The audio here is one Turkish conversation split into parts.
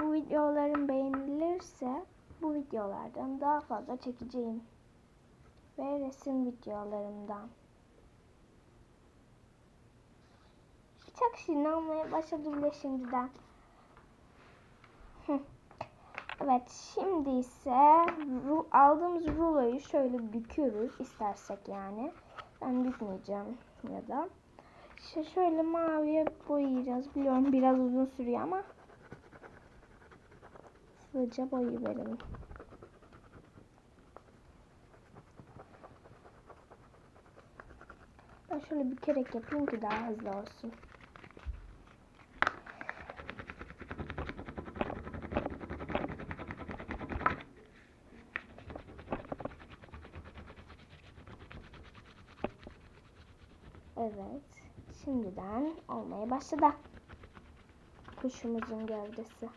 Bu videolarım beğenilirse bu videolardan daha fazla çekeceğim. Ve resim videolarımdan. Çok şirin olmaya başladı bile şimdiden. Evet şimdi ise aldığımız ruloyu şöyle büküyoruz istersek yani. Ben bükmeyeceğim ya da. İşte şöyle maviye boyayacağız. Biliyorum biraz uzun sürüyor ama hızlıca verelim. Ben şöyle bükerek yapayım ki daha hızlı olsun. Evet. Şimdiden olmaya başladı. Kuşumuzun gövdesi.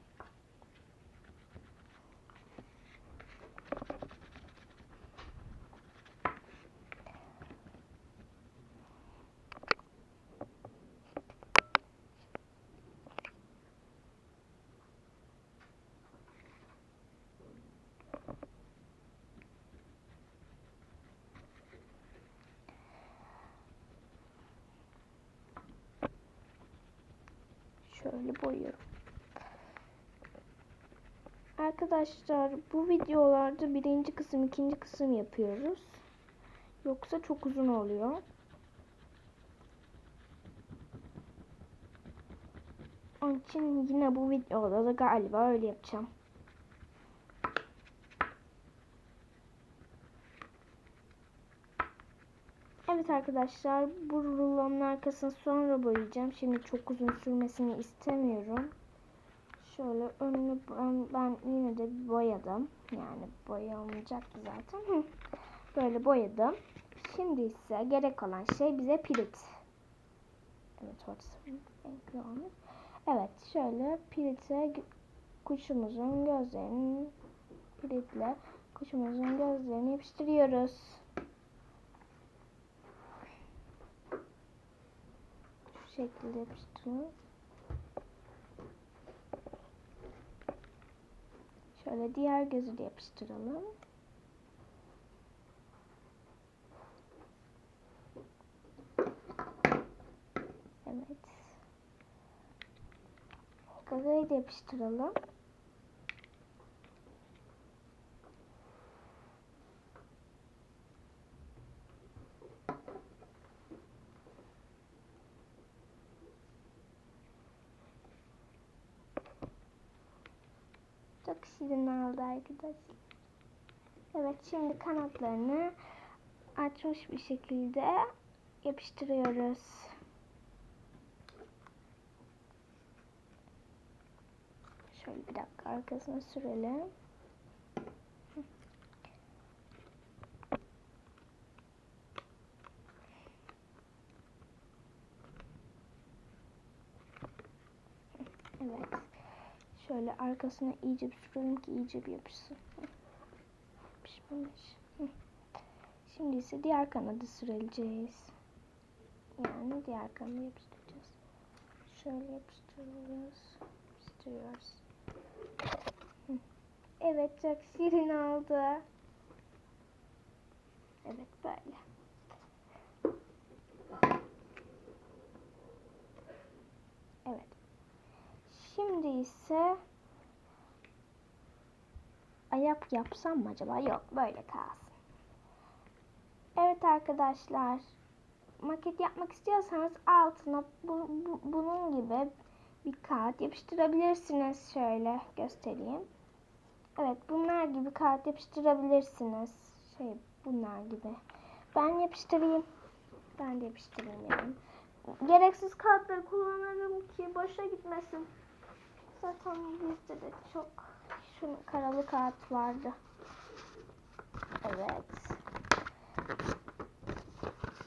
Şöyle boyuyorum. Arkadaşlar bu videolarda birinci kısım ikinci kısım yapıyoruz. Yoksa çok uzun oluyor. Onun için yine bu videoda da galiba öyle yapacağım. Evet arkadaşlar bu rulonun arkasını sonra boyayacağım. Şimdi çok uzun sürmesini istemiyorum. Şöyle önünü ben, ben yine de boyadım. Yani boya olmayacaktı zaten. Böyle boyadım. Şimdi ise gerek olan şey bize pirit. Evet olmuş. Evet şöyle pirite kuşumuzun gözlerini piritle kuşumuzun gözlerini yapıştırıyoruz. Şekilde yapıştırıyoruz. Şöyle diğer gözü de yapıştıralım. Evet. Gagayı da yapıştıralım. Çok şirin oldu arkadaşlar. Evet şimdi kanatlarını açmış bir şekilde yapıştırıyoruz. Şöyle bir dakika arkasına sürelim. Evet. Şöyle arkasına iyice bir sürelim ki iyice bir yapışsın. Yapışmamış. Şimdi ise diğer kanadı süreceğiz. Yani diğer kanadı yapıştıracağız. Şöyle yapıştırıyoruz. Yapıştırıyoruz. Evet çok şirin oldu. Evet böyle. Evet. Şimdi ise ayak yapsam mı acaba? Yok böyle kalsın. Evet arkadaşlar. Maket yapmak istiyorsanız altına bu, bu, bunun gibi bir kağıt yapıştırabilirsiniz. Şöyle göstereyim. Evet bunlar gibi kağıt yapıştırabilirsiniz. Şey bunlar gibi. Ben yapıştırayım. Ben de yapıştırayım yani. Gereksiz kağıtları kullanırım ki boşa gitmesin. Zaten bizde de çok şu karalı kağıt vardı. Evet.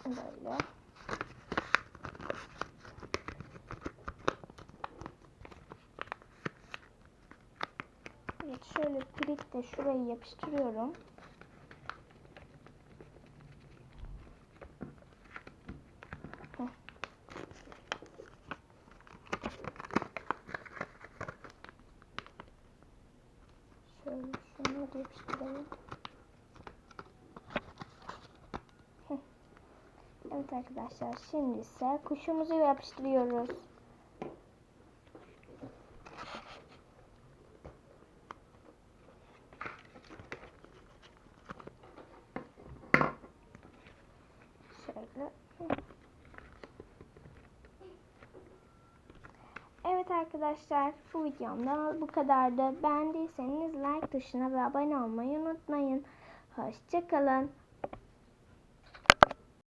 Böyle. Evet şöyle pirit de şurayı yapıştırıyorum. Heh. Şöyle şunu da yapıştıralım. Evet arkadaşlar şimdi ise kuşumuzu yapıştırıyoruz. Şöyle. Evet arkadaşlar bu videomda bu kadardı. Beğendiyseniz like tuşuna ve abone olmayı unutmayın. Hoşçakalın.